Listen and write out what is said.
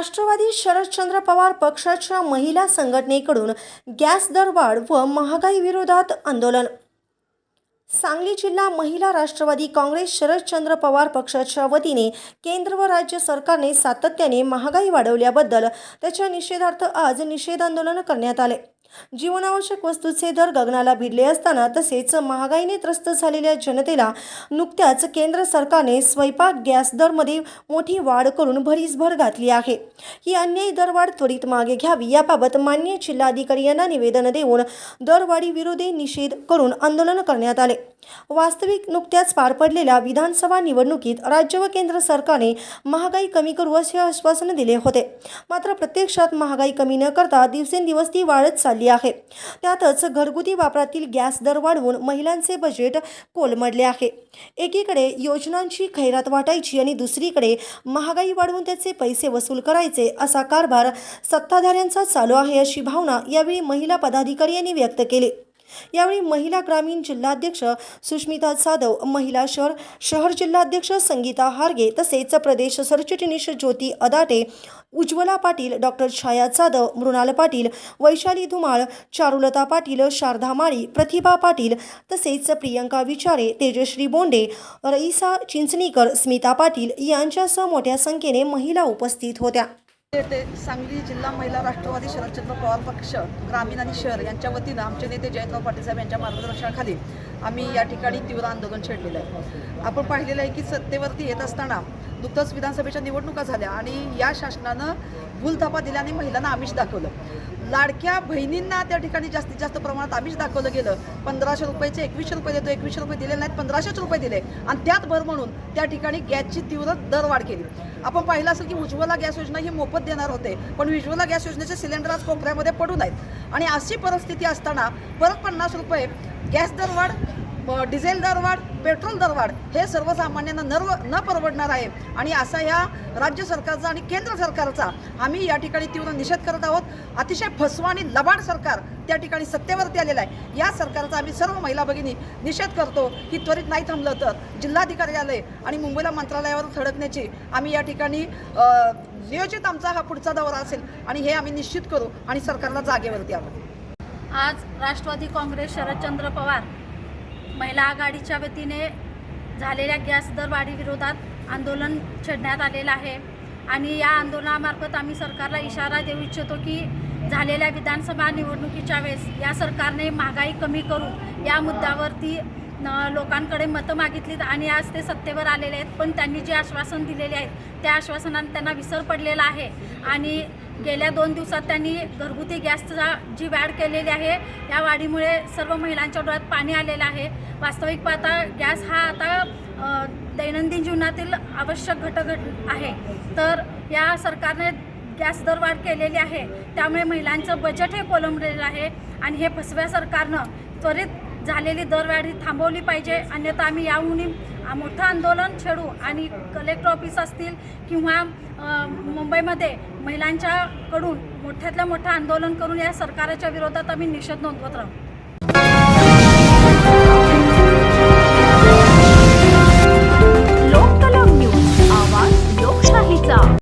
राष्ट्रवादी शरदचंद्र पवार पक्षाच्या महिला संघटनेकडून गॅस दरवाढ व महागाई विरोधात आंदोलन. सांगली जिल्हा महिला राष्ट्रवादी काँग्रेस शरदचंद्र पवार पक्षाच्या वतीने केंद्र व राज्य सरकारने सातत्याने महागाई वाढवल्याबद्दल त्याच्या निषेधार्थ आज निषेध आंदोलन करण्यात आले. जीवनावश्यक वस्तूचे दर गगनाला भिडले असताना तसेच महागाईने त्रस्त झालेल्या जनतेला नुकत्याच केंद्र सरकारने स्वयंपाक गॅस दरमध्ये मोठी वाढ करून भरीसभर घातली आहे. ही अन्यायी दरवाढ त्वरित मागे घ्यावी याबाबत मान्य जिल्हाधिकारी यांना निवेदन देऊन दरवाढी विरोधी निषेध करून आंदोलन करण्यात आले. वास्तविक नुकत्याच पार पडलेल्या विधानसभा निवडणुकीत राज्य व केंद्र सरकारने महागाई कमी करू असे आश्वासन दिले होते. मात्र प्रत्यक्षात महागाई कमी न करता दिवसेंदिवस ती वाढत चालली आहे. त्यातच घरगुती वापरातील गॅस दर वाढवून महिलांचे बजेट कोलमडले आहे. एकीकडे योजनांची खैरात वाटायची आणि दुसरीकडे महागाई वाढवून त्याचे पैसे वसूल करायचे असा कारभार सत्ताधाऱ्यांचा चालू आहे अशी भावना यावेळी महिला पदाधिकारी यांनी व्यक्त केली. यावेळी महिला ग्रामीण जिल्हाध्यक्ष सुष्मिता जाधव महिला शहर शहर जिल्हाध्यक्ष संगीता हार्गे तसेच प्रदेश सरचिटणीस ज्योती अदाटे उज्ज्वला पाटील डॉक्टर छाया जाधव मृणाल पाटील वैशाली धुमाळ चारुलता पाटील शारदा माळी प्रतिभा पाटील तसेच प्रियंका विचारे तेजश्री बोंडे रईसा चिंचणीकर स्मिता पाटील यांच्यासह मोठ्या संख्येने महिला उपस्थित होत्या. येथे सांगली जिल्हा महिला राष्ट्रवादी शरदचंद्र पवार पक्ष ग्रामीण आणि शहर यांच्या वतीनं आमचे नेते जयंतराव पाटील साहेब यांच्या मार्गदर्शनाखाली आम्ही या ठिकाणी तीव्र आंदोलन छेडलेलं आहे. आपण पाहिलेलं आहे की सत्तेवरती येत असताना नुकतंच विधानसभेच्या निवडणुका झाल्या आणि या शासनानं भूलथापा दिल्याने महिलांना आमिष दाखवलं. लाडक्या बहिणींना त्या ठिकाणी जास्तीत जास्त प्रमाणात आमिष दाखवलं गेलं. पंधराशे रुपयाचे एकवीसशे रुपये देतो एकवीसशे रुपये दिले नाहीत पंधराशेच रुपये दिले. आणि त्यात भर म्हणून त्या ठिकाणी गॅसची तीव्र दरवाढ केली. आपण पाहिलं असेल की उज्ज्वला गॅस योजना ही मोफत देणार होते पण उज्ज्वला गॅस योजनेचे सिलेंडर आज कोपऱ्यामध्ये पडून आहेत आणि अशी परिस्थिती असताना परत पन्नास रुपये गॅस दरवाढ डिझेल दरवाढ पेट्रोल दरवाढ हे सर्वसामान्यांना नर्व न परवडणार आहे. आणि असा ह्या राज्य सरकारचा आणि केंद्र सरकारचा आम्ही या ठिकाणी तीव्र निषेध करत आहोत. अतिशय फसवा आणि लबाड सरकार त्या ठिकाणी सत्तेवरती आलेलं आहे. या सरकारचा आम्ही सर्व महिला भगिनी निषेध करतो की त्वरित नाही थांबलं तर जिल्हाधिकार्यालय आणि मुंबईला मंत्रालयावर थडकण्याची आम्ही या ठिकाणी नियोजित आमचा हा पुढचा दौरा असेल आणि हे आम्ही निश्चित करू आणि सरकारला जागेवरती आणू. आज राष्ट्रवादी काँग्रेस शरदचंद्र पवार महिला आघाडीच्या वतीने झालेल्या गॅस दरवाढीविरोधात आंदोलन छेडण्यात आलेलं आहे. आणि या आंदोलनामार्फत आम्ही सरकारला इशारा देऊ इच्छितो की झालेल्या विधानसभा निवडणुकीच्या वेळेस या सरकारने महागाई कमी करून या मुद्द्यावरती लोकांकडे मतं मागितलीत आणि आज ते सत्तेवर आलेले आहेत. पण त्यांनी जे आश्वासन दिलेले आहेत त्या आश्वासनाने त्यांना विसर पडलेला आहे. आणि गेल्या दोन दिवसात त्यांनी घरगुती गॅसचा जी वाढ केलेली आहे या वाढीमुळे सर्व महिलांच्या डोळ्यात पाणी आलेलं आहे. वास्तविक पाहता गॅस हा आता दैनंदिन जीवनातील आवश्यक घटक आहे. तर या सरकारने गॅस दरवाढ केलेली आहे. त्यामुळे महिलांचं बजेट हे कोलंबलेलं आहे आणि हे फसव्या सरकारनं त्वरित झालेली दरवाढ ही थांबवली पाहिजे. अन्यथा आम्ही याहून मोठं आंदोलन छेडू आणि कलेक्टर ऑफिस असतील किंवा मुंबईमध्ये महिलांच्याकडून मोठ्यातलं मोठं आंदोलन करून या सरकारच्या विरोधात आम्ही निषेध नोंदवत राहू.